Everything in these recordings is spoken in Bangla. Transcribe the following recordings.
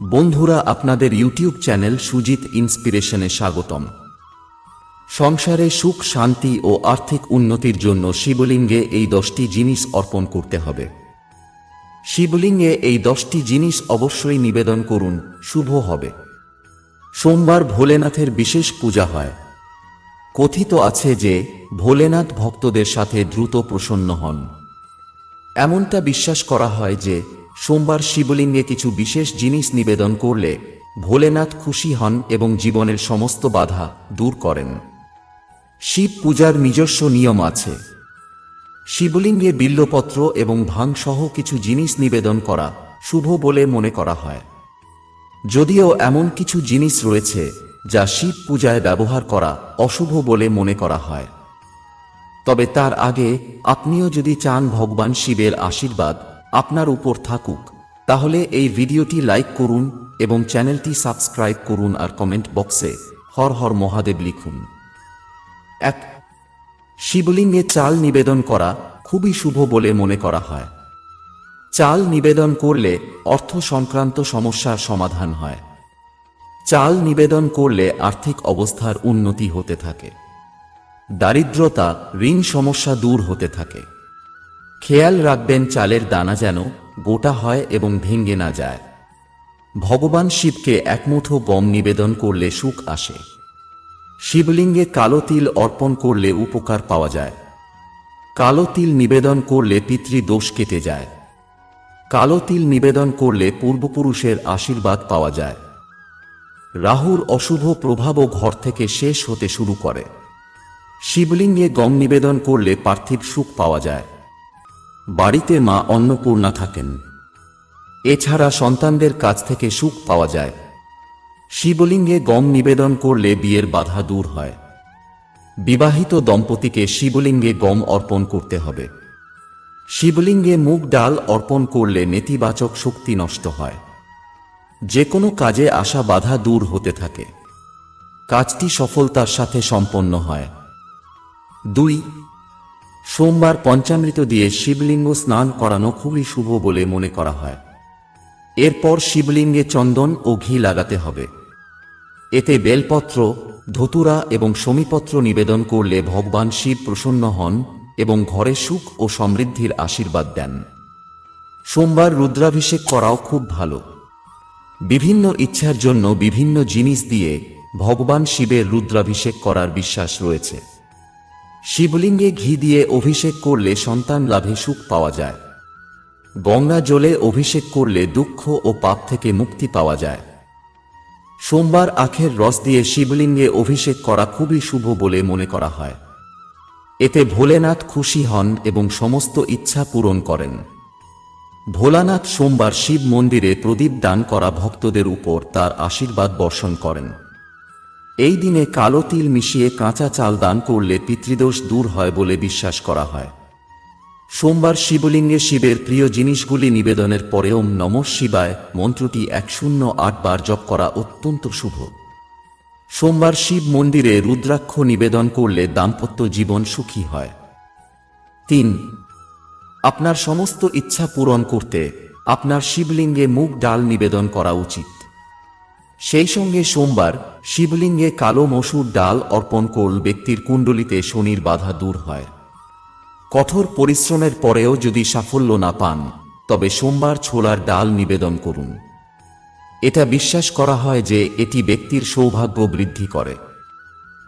বন্ধুরা, আপনাদের ইউটিউব চ্যানেল সুজিত ইন্সপিরেশনে স্বাগতম। সংসারে সুখ, শান্তি ও আর্থিক উন্নতির জন্য শিবলিঙ্গে এই দশটি জিনিস অর্পণ করতে হবে। শিবলিঙ্গে এই দশটি জিনিস অবশ্যই নিবেদন করুন, শুভ হবে। সোমবার ভোলেনাথের বিশেষ পূজা হয়। কথিত আছে যে, ভোলেনাথ ভক্তদের সাথে দ্রুত প্রসন্ন হন। এমনটা বিশ্বাস করা হয় যে সোমবার শিবলিঙ্গে কিছু বিশেষ জিনিস নিবেদন করলে ভোলেনাথ খুশি হন এবং জীবনের সমস্ত বাধা দূর করেন। শিব পূজার নিজস্ব নিয়ম আছে। শিবলিঙ্গে বিল্লপত্র এবং ভাং সহ কিছু জিনিস নিবেদন করা শুভ বলে মনে করা হয়। যদিও এমন কিছু জিনিস রয়েছে যা শিব পূজায় ব্যবহার করা অশুভ বলে মনে করা হয়। তবে তার আগে আপনিও যদি চান ভগবান শিবের আশীর্বাদ আপনার উপর থাকুক। তাহলে এই ভিডিওটি লাইক করুন এবং চ্যানেলটি সাবস্ক্রাইব করুন আর কমেন্ট বক্সে হর হর মহাদেব লিখুন। এক, শিবলিঙ্গে চাল নিবেদন করা খুবই শুভ বলে মনে করা হয়। চাল নিবেদন করলে অর্থ সংক্রান্ত সমস্যার সমাধান হয়। চাল নিবেদন করলে আর্থিক অবস্থার উন্নতি হতে থাকে। দারিদ্রতা, ঋণ সমস্যা দূর হতে থাকে। খেয়াল রাখবেন চালের দানা যেন গোটা হয় এবং ভেঙ্গে না যায়। ভগবান শিবকে এক মুঠো গম নিবেদন করলে সুখ আসে। শিবলিঙ্গে কালো তিল অর্পণ করলে উপকার পাওয়া যায়। কালো তিল নিবেদন করলে পিতৃদোষ কেটে যায়। কালো তিল নিবেদন করলে পূর্বপুরুষের আশীর্বাদ পাওয়া যায়। রাহুর অশুভ প্রভাবও ঘর থেকে শেষ হতে শুরু করে। শিবলিঙ্গে গম নিবেদন করলে পার্থিব সুখ পাওয়া যায়। বাড়িতে মা অন্নপূর্ণা থাকেন। এছাড়া সন্তানদের কাছ থেকে সুখ পাওয়া যায়। শিবলিঙ্গে গম নিবেদন করলে বিয়ের বাধা দূর হয়। বিবাহিত দম্পতিকে শিবলিঙ্গে গম অর্পণ করতে হবে। শিবলিঙ্গে মুগ ডাল অর্পণ করলে নেতিবাচক শক্তি নষ্ট হয়। যে কোনো কাজে আসা বাধা দূর হতে থাকে। কাজটি সফলতার সাথে সম্পন্ন হয়। দুই সোমবার পঞ্চামৃত দিয়ে শিবলিঙ্গ স্নান করানো খুবই শুভ বলে মনে করা হয়। এরপর শিবলিঙ্গে চন্দন ও ঘি লাগাতে হবে। এতে বেলপত্র, ধতুরা এবং সমীপত্র নিবেদন করলে ভগবান শিব প্রসন্ন হন এবং ঘরে সুখ ও সমৃদ্ধির আশীর্বাদ দেন। সোমবার রুদ্রাভিষেক করাও খুব ভালো। বিভিন্ন ইচ্ছার জন্য বিভিন্ন জিনিস দিয়ে ভগবান শিবের রুদ্রাভিষেক করার বিশ্বাস রয়েছে। শিবলিঙ্গে ঘি দিয়ে অভিষেক করলে সন্তান লাভে সুখ পাওয়া যায়। গঙ্গা জলে অভিষেক করলে দুঃখ ও পাপ থেকে মুক্তি পাওয়া যায়। সোমবার আখের রস দিয়ে শিবলিঙ্গে অভিষেক করা খুবই শুভ বলে মনে করা হয়। এতে ভোলেনাথ খুশি হন এবং সমস্ত ইচ্ছা পূরণ করেন। ভোলানাথ সোমবার শিব মন্দিরে প্রদীপ দান করা ভক্তদের উপর তার আশীর্বাদ বর্ষণ করেন। এই দিনে কালো তিল মিশিয়ে কাঁচা চাল দান করলে পিতৃদোষ দূর হয় বলে বিশ্বাস করা হয়। সোমবার শিবলিঙ্গে শিবের প্রিয় জিনিসগুলি নিবেদনের পরে ওম নম শিবায় মন্ত্রটি এক শূন্য আট বার জপ করা অত্যন্ত শুভ। সোমবার শিব মন্দিরে রুদ্রাক্ষ নিবেদন করলে দাম্পত্য জীবন সুখী হয়। তিন, আপনার সমস্ত ইচ্ছা পূরণ করতে আপনার শিবলিঙ্গে মুগ ডাল নিবেদন করা উচিত। সেই সঙ্গে সোমবার শিবলিঙ্গে কালো মসুর ডাল অর্পণ করল ব্যক্তির কুণ্ডলিতে শনির বাধা দূর হয়। কঠোর পরিশ্রমের পরেও যদি সাফল্য না পান, তবে সোমবার ছোলার ডাল নিবেদন করুন। এটা বিশ্বাস করা হয় যে এটি ব্যক্তির সৌভাগ্য বৃদ্ধি করে।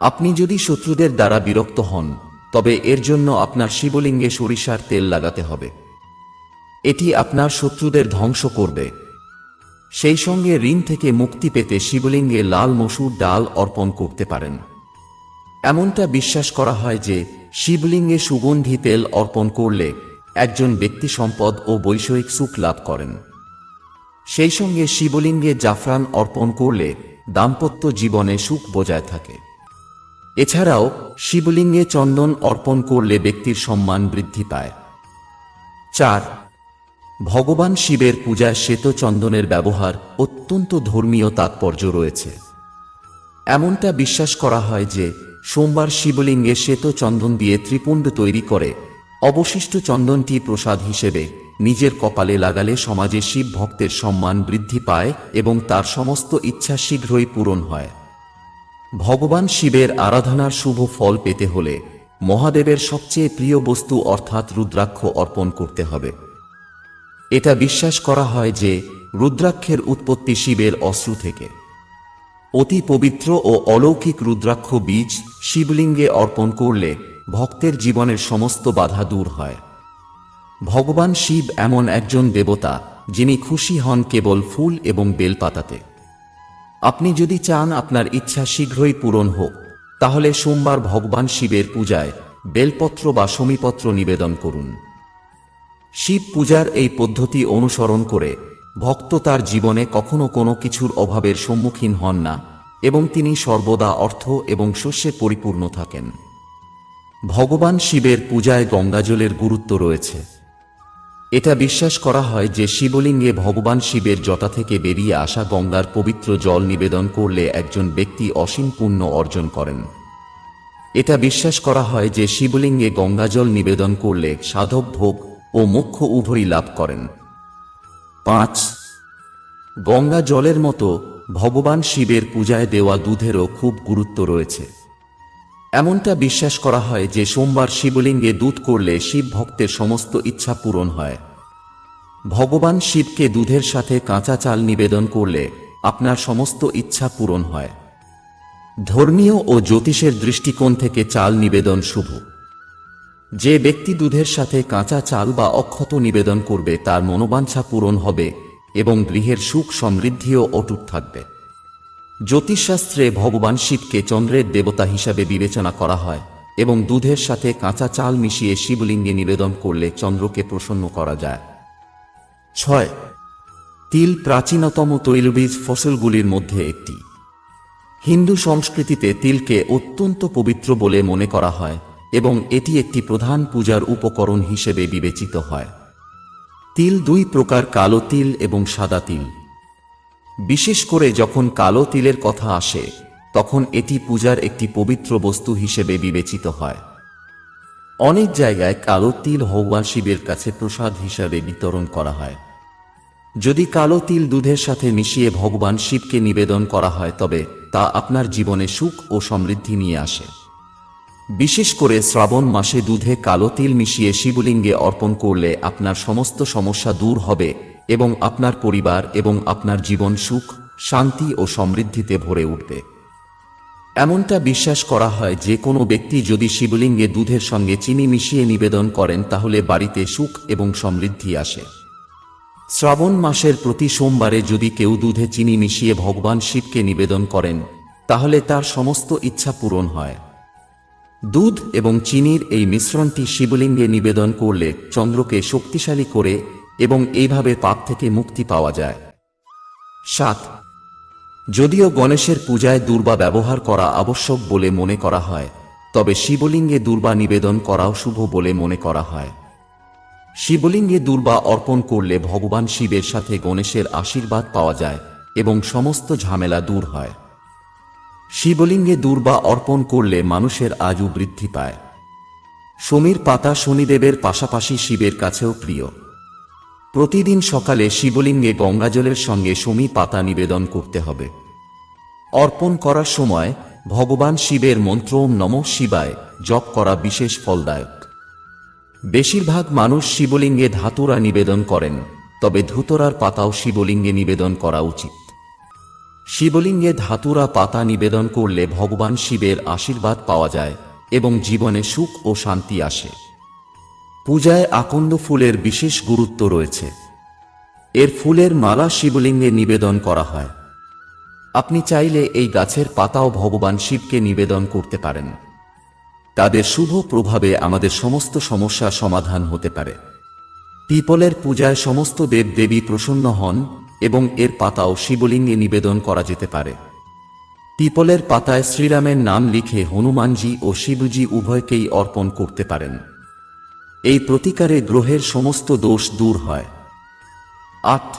আপনি যদি শত্রুদের দ্বারা বিরক্ত হন, তবে এর জন্য আপনার শিবলিঙ্গে সরিষার তেল লাগাতে হবে। এটি আপনার শত্রুদের ধ্বংস করবে। সেই সঙ্গে ঋণ থেকে মুক্তি পেতে শিবলিঙ্গে লাল মসুর ডাল অর্পণ করতে পারেন। এমনটা বিশ্বাস করা হয় যে শিবলিঙ্গে সুগন্ধি তেল অর্পণ করলে একজন ব্যক্তি সম্পদ ও বৈষয়িক সুখ লাভ করেন। সেই সঙ্গে শিবলিঙ্গে জাফরান অর্পণ করলে দাম্পত্য জীবনে সুখ বজায় থাকে। এছাড়াও শিবলিঙ্গে চন্দন অর্পণ করলে ব্যক্তির সম্মান বৃদ্ধি পায়। চার ভগবান শিবের পূজায় শ্বেত চন্দনের ব্যবহার অত্যন্ত ধর্মীয় তাৎপর্য রয়েছে। এমনটা বিশ্বাস করা হয় যে, সোমবার শিবলিঙ্গে শ্বেত চন্দন দিয়ে ত্রিপুণ্ড তৈরি করে, অবশিষ্ট চন্দনটি প্রসাদ হিসেবে নিজের কপালে লাগালে সমাজে শিব ভক্তের সম্মান বৃদ্ধি পায় এবং তার সমস্ত ইচ্ছা শীঘ্রই পূরণ হয়। ভগবান শিবের আরাধনার শুভ ফল পেতে হলে মহাদেবের সবচেয়ে প্রিয় বস্তু অর্থাৎ রুদ্রাক্ষ অর্পণ করতে হবে। এটা বিশ্বাস করা হয় যে রুদ্রাক্ষের উৎপত্তি শিবের অশ্রু থেকে। অতি পবিত্র ও অলৌকিক রুদ্রাক্ষ বীজ শিবলিঙ্গে অর্পণ করলে ভক্তের জীবনের সমস্ত বাধা দূর হয়। ভগবান শিব এমন একজন দেবতা যিনি খুশি হন কেবল ফুল এবং বেলপাতাতে। আপনি যদি চান আপনার ইচ্ছা শীঘ্রই পূরণ হোক, তাহলে সোমবার ভগবান শিবের পূজায় বেলপত্র বা সমীপত্র নিবেদন করুন। শিব পূজার এই পদ্ধতি অনুসরণ করে ভক্ত তার জীবনে কখনো কোনো কিছুর অভাবের সম্মুখীন হন না, এবং তিনি সর্বদা অর্থ এবং শস্যে পরিপূর্ণ থাকেন। ভগবান শিবের পূজায় গঙ্গাজলের গুরুত্ব রয়েছে। এটা বিশ্বাস করা হয় যে শিবলিঙ্গে ভগবান শিবের জটা থেকে বেরিয়ে আসা গঙ্গার পবিত্র জল নিবেদন করলে একজন ব্যক্তি অসীম পুণ্য অর্জন করেন। এটা বিশ্বাস করা হয় যে শিবলিঙ্গে গঙ্গাজল নিবেদন করলে সাধক ভোগ ও মুখ্য উভয়ই লাভ করেন। পাঁচ, গঙ্গা জলের মতো ভগবান শিবের পূজায় দেওয়া দুধেরও খুব গুরুত্ব রয়েছে। এমনটা বিশ্বাস করা হয় যে সোমবার শিবলিঙ্গে দুধ করলে শিব ভক্তের সমস্ত ইচ্ছা পূরণ হয়। ভগবান শিবকে দুধের সাথে কাঁচা চাল নিবেদন করলে আপনার সমস্ত ইচ্ছা পূরণ হয়। ধর্মীয় ও জ্যোতিষের দৃষ্টিকোণ থেকে চাল নিবেদন শুভ। যে ব্যক্তি দুধের সাথে কাঁচা চাল বা অক্ষত নিবেদন করবে, তার মনোবাঞ্ছা পূরণ হবে এবং গৃহের সুখ সমৃদ্ধিও অটুট থাকবে। জ্যোতিষশাস্ত্রে ভগবান শিবকে চন্দ্রের দেবতা হিসাবে বিবেচনা করা হয় এবং দুধের সাথে কাঁচা চাল মিশিয়ে শিবলিঙ্গে নিবেদন করলে চন্দ্রকে প্রসন্ন করা যায়। ছয়, তিল প্রাচীনতম তৈলবীজ ফসলগুলির মধ্যে একটি। হিন্দু সংস্কৃতিতে তিলকে অত্যন্ত পবিত্র বলে মনে করা হয়। এবং এটি একটি প্রধান পূজার উপকরণ হিসেবে বিবেচিত হয়। তিল দুই প্রকার কালো তিল এবং সাদা তিল। বিশেষ করে যখন কালো তিলের কথা আসে, তখন এটি পূজার একটি পবিত্র বস্তু হিসেবে বিবেচিত হয়। অনেক জায়গায় কালো তিল ভগবান শিবের কাছে প্রসাদ হিসাবে বিতরণ করা হয়। যদি কালো তিল দুধের সাথে মিশিয়ে ভগবান শিবকে নিবেদন করা হয়, তবে তা আপনার জীবনে সুখ ও সমৃদ্ধি নিয়ে আসে। বিশেষ করে শ্রাবণ মাসে দুধে কালো তিল মিশিয়ে শিবলিঙ্গে অর্পণ করলে আপনার সমস্ত সমস্যা দূর হবে এবং আপনার পরিবার এবং আপনার জীবন সুখ, শান্তি ও সমৃদ্ধিতে ভরে উঠবে। এমনটা বিশ্বাস করা হয় যে কোনো ব্যক্তি যদি শিবলিঙ্গে দুধের সঙ্গে চিনি মিশিয়ে নিবেদন করেন তাহলে বাড়িতে সুখ এবং সমৃদ্ধি আসে। শ্রাবণ মাসের প্রতি সোমবারে যদি কেউ দুধে চিনি মিশিয়ে ভগবান শিবকে নিবেদন করেন, তাহলে তার সমস্ত ইচ্ছা পূরণ হয়। দুধ এবং চিনির এই মিশ্রণটি শিবলিঙ্গে নিবেদন করলে চন্দ্রকে শক্তিশালী করে এবং এইভাবে পাপ থেকে মুক্তি পাওয়া যায়। সাত। যদিও গণেশের পূজায় দুর্বা ব্যবহার করা আবশ্যক বলে মনে করা হয়, তবে শিবলিঙ্গে দুর্বা নিবেদন করাও শুভ বলে মনে করা হয়। শিবলিঙ্গে দুর্বা অর্পণ করলে ভগবান শিবের সাথে গণেশের আশীর্বাদ পাওয়া যায় এবং সমস্ত ঝামেলা দূর হয়। শিবলিঙ্গে দুর্বা অর্পণ করলে মানুষের আয়ু বৃদ্ধি পায়। সমীর পাতা শনিদেবের পাশাপাশি শিবের কাছেও প্রিয়। প্রতিদিন সকালে শিবলিঙ্গে গঙ্গাজলের সঙ্গে সমী পাতা নিবেদন করতে হবে। অর্পণ করার সময় ভগবান শিবের মন্ত্র নমঃ শিবায় জপ করা বিশেষ ফলদায়ক। বেশিরভাগ মানুষ শিবলিঙ্গে ধাতুরা নিবেদন করেন, তবে ধুতরার পাতাও শিবলিঙ্গে নিবেদন করা উচিত। শিবলিঙ্গে ধাতুরা পাতা নিবেদন করলে ভগবান শিবের আশীর্বাদ পাওয়া যায় এবং জীবনে সুখ ও শান্তি আসে। পূজায় আকন্দ ফুলের বিশেষ গুরুত্ব রয়েছে। এর ফুলের মালা শিবলিঙ্গে নিবেদন করা হয়। আপনি চাইলে এই গাছের পাতাও ভগবান শিবকে নিবেদন করতে পারেন। তাদের শুভ প্রভাবে আমাদের সমস্ত সমস্যা সমাধান হতে পারে। পিপলের পূজায় সমস্ত দেব দেবী প্রসন্ন হন এবং এর পাতাও শিবলিঙ্গে নিবেদন করা যেতে পারে। পিপলের পাতায় শ্রীরামের নাম লিখে হনুমানজি ও শিবজি উভয়কেই অর্পণ করতে পারেন। এই প্রতিকারে গ্রহের সমস্ত দোষ দূর হয়। আট,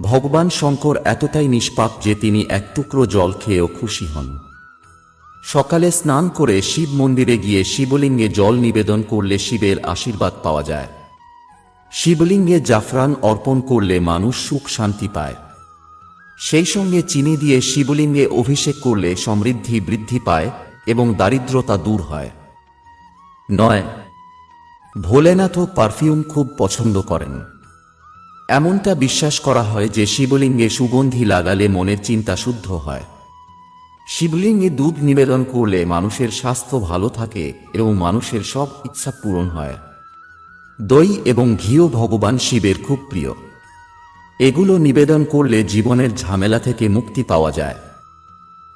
ভগবান শঙ্কর এতটাই নিষ্পাপ যে তিনি এক টুকরো জল খেয়েও খুশি হন। সকালে স্নান করে শিব মন্দিরে গিয়ে শিবলিঙ্গে জল নিবেদন করলে শিবের আশীর্বাদ পাওয়া যায়। শিবলিঙ্গে জাফরান অর্পণ করলে মানুষ সুখ শান্তি পায়। সেই সঙ্গে চিনি দিয়ে শিবলিঙ্গে অভিষেক করলে সমৃদ্ধি বৃদ্ধি পায় এবং দারিদ্রতা দূর হয়। নয় ভোলেনাথও পারফিউম খুব পছন্দ করেন। এমনটা বিশ্বাস করা হয় যে শিবলিঙ্গে সুগন্ধি লাগালে মনের চিন্তা শুদ্ধ হয়। শিবলিঙ্গে দুধ নিবেদন করলে মানুষের স্বাস্থ্য ভালো থাকে এবং মানুষের সব ইচ্ছা পূরণ হয়। দই এবং ঘিও ভগবান শিবের খুব প্রিয়। এগুলো নিবেদন করলে জীবনের ঝামেলা থেকে মুক্তি পাওয়া যায়।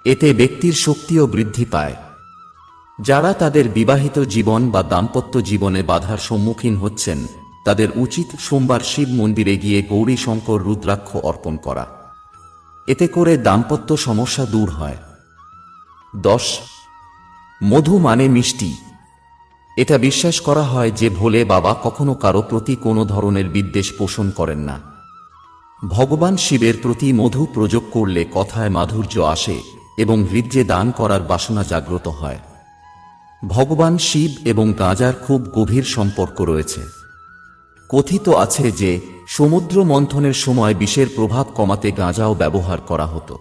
এতে ব্যক্তির শক্তিও বৃদ্ধি পায়। যারা তাদের বিবাহিত জীবন বা দাম্পত্য জীবনে বাধার সম্মুখীন হচ্ছেন, তাদের উচিত সোমবার শিব মন্দিরে গিয়ে গৌরী শঙ্কর রুদ্রাক্ষ অর্পণ করা। এতে করে দাম্পত্য সমস্যা দূর হয়। দশ, মধু মানে মিষ্টি। এটা বিশ্বাস করা হয় যে ভোলে বাবা কখনো কারও প্রতি কোনো ধরনের বিদ্বেষ পোষণ করেন না। ভগবান শিবের প্রতি মধু প্রযোগ করলে কথায় মাধুর্য আসে এবং হৃদ্যে দান করার বাসনা জাগ্রত হয়। ভগবান শিব এবং গাঁজার খুব গভীর সম্পর্ক রয়েছে। কথিত আছে যে সমুদ্র মন্থনের সময় বিষের প্রভাব কমাতে গাঁজাও ব্যবহার করা হতো।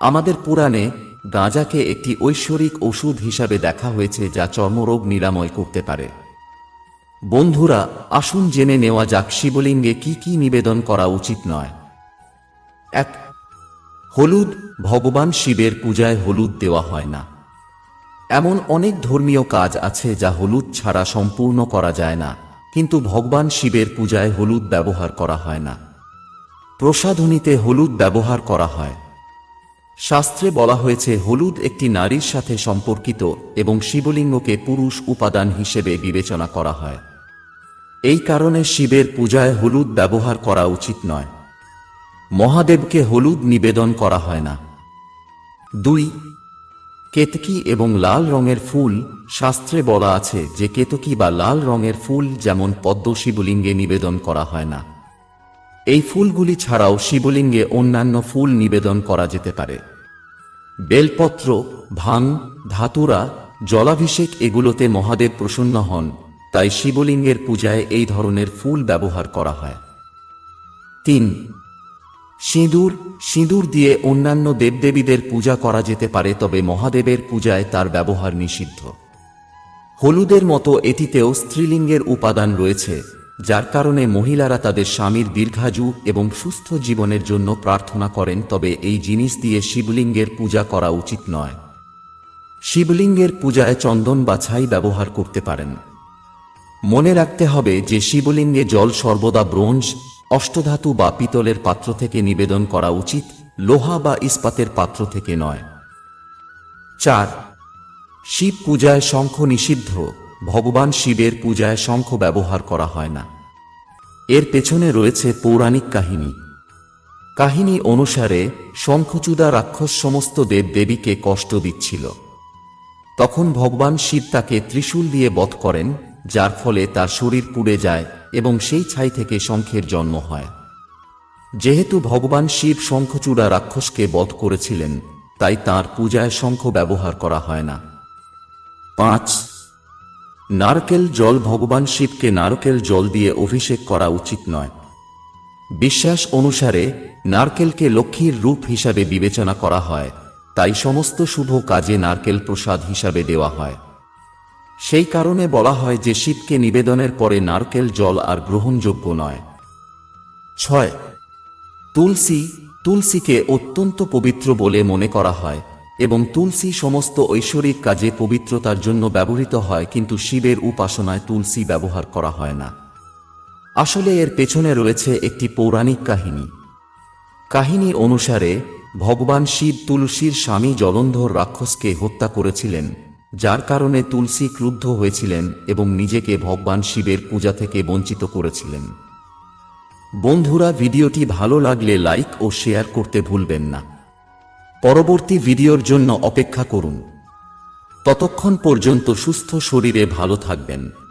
আমাদের পুরাণে গাঁজাকে একটি ঐশ্বরিক ওষুধ হিসাবে দেখা হয়েছে যা চর্মরোগ নিরাময় করতে পারে। বন্ধুরা, আসুন জেনে নেওয়া যাক শিবলিঙ্গে কি কি নিবেদন করা উচিত নয়। এক, হলুদ ভগবান শিবের পূজায় হলুদ দেওয়া হয় না। এমন অনেক ধর্মীয় কাজ আছে যা হলুদ ছাড়া সম্পূর্ণ করা যায় না, কিন্তু ভগবান শিবের পূজায় হলুদ ব্যবহার করা হয় না। প্রসাধনীতে হলুদ ব্যবহার করা হয়। শাস্ত্রে বলা হয়েছে, হলুদ একটি নারীর সাথে সম্পর্কিত এবং শিবলিঙ্গকে পুরুষ উপাদান হিসেবে বিবেচনা করা হয়। এই কারণে শিবের পূজায় হলুদ ব্যবহার করা উচিত নয়। মহাদেবকে হলুদ নিবেদন করা হয় না। দুই, কেতকী এবং লাল রঙের ফুল, শাস্ত্রে বলা আছে যে কেতকী বা লাল রঙের ফুল যেমন পদ্ম শিবলিঙ্গে নিবেদন করা হয় না। এই ফুলগুলি ছাড়াও শিবলিঙ্গে অন্যান্য ফুল নিবেদন করা যেতে পারে। বেলপত্র ভাং ধাতুরা, জলাভিষেক এগুলোতে মহাদেব প্রসন্ন হন, তাই শিবলিঙ্গের পূজায় এই ধরনের ফুল ব্যবহার করা হয়। তিন, সিঁদুর সিঁদুর দিয়ে অন্যান্য দেবদেবীদের পূজা করা যেতে পারে, তবে মহাদেবের পূজায় তার ব্যবহার নিষিদ্ধ। হলুদের মতো এটিতেও স্ত্রীলিঙ্গের উপাদান রয়েছে। যার কারণে মহিলারা তাদের স্বামীর দীর্ঘায়ু এবং সুস্থ জীবনের জন্য প্রার্থনা করেন, তবে এই জিনিস দিয়ে শিবলিঙ্গের পূজা করা উচিত নয়। শিবলিঙ্গের পূজায় চন্দন বা ছাই ব্যবহার করতে পারেন। মনে রাখতে হবে যে শিবলিঙ্গে জল সর্বদা ব্রোঞ্জ, অষ্টধাতু বা পিতলের পাত্র থেকে নিবেদন করা উচিত, লোহা বা ইস্পাতের পাত্র থেকে নয়। চার, শিব পূজায় শঙ্খ নিষিদ্ধ। ভগবান শিবের পূজায় শঙ্খ ব্যবহার করা হয় না। এর পেছনে রয়েছে পৌরাণিক কাহিনী। কাহিনী অনুসারে শঙ্খচূদা রাক্ষস সমস্ত দেবদেবীকে কষ্ট দিচ্ছিল। তখন ভগবান শিব তাকে ত্রিশূল দিয়ে বধ করেন, যার ফলে তার শরীর পুড়ে যায় এবং সেই ছাই থেকে শঙ্খের জন্ম হয়। যেহেতু ভগবান শিব শঙ্খচূড়া রাক্ষসকে বধ করেছিলেন, তাই তার পূজায় শঙ্খ ব্যবহার করা হয় না। পাঁচ নারকেল জল ভগবান শিবকে নারকেল জল দিয়ে অভিষেক করা উচিত নয়। বিশ্বাস অনুসারে নারকেলকে লক্ষ্মীর রূপ হিসাবে বিবেচনা করা হয়, তাই সমস্ত শুভ কাজে নারকেল প্রসাদ হিসাবে দেওয়া হয়। সেই কারণে বলা হয় যে শিবকে নিবেদনের পরে নারকেল জল আর গ্রহণযোগ্য নয়। ছয়, তুলসী, তুলসীকে অত্যন্ত পবিত্র বলে মনে করা হয়। এবং তুলসী সমস্ত ঐশ্বরিক কাজে পবিত্রতার জন্য ব্যবহৃত হয়, কিন্তু শিবের উপাসনায় তুলসী ব্যবহার করা হয় না। আসলে এর পেছনে রয়েছে একটি পৌরাণিক কাহিনী। কাহিনী অনুসারে, ভগবান শিব তুলসীর স্বামী জলন্ধর রাক্ষসকে হত্যা করেছিলেন, যার কারণে তুলসী ক্রুদ্ধ হয়েছিলেন এবং নিজেকে ভগবান শিবের পূজা থেকে বঞ্চিত করেছিলেন। বন্ধুরা, ভিডিওটি ভালো লাগলে লাইক ও শেয়ার করতে ভুলবেন না। পরবর্তী ভিডিওর জন্য অপেক্ষা করুন। ততক্ষণ পর্যন্ত সুস্থ শরীরে ভালো থাকবেন।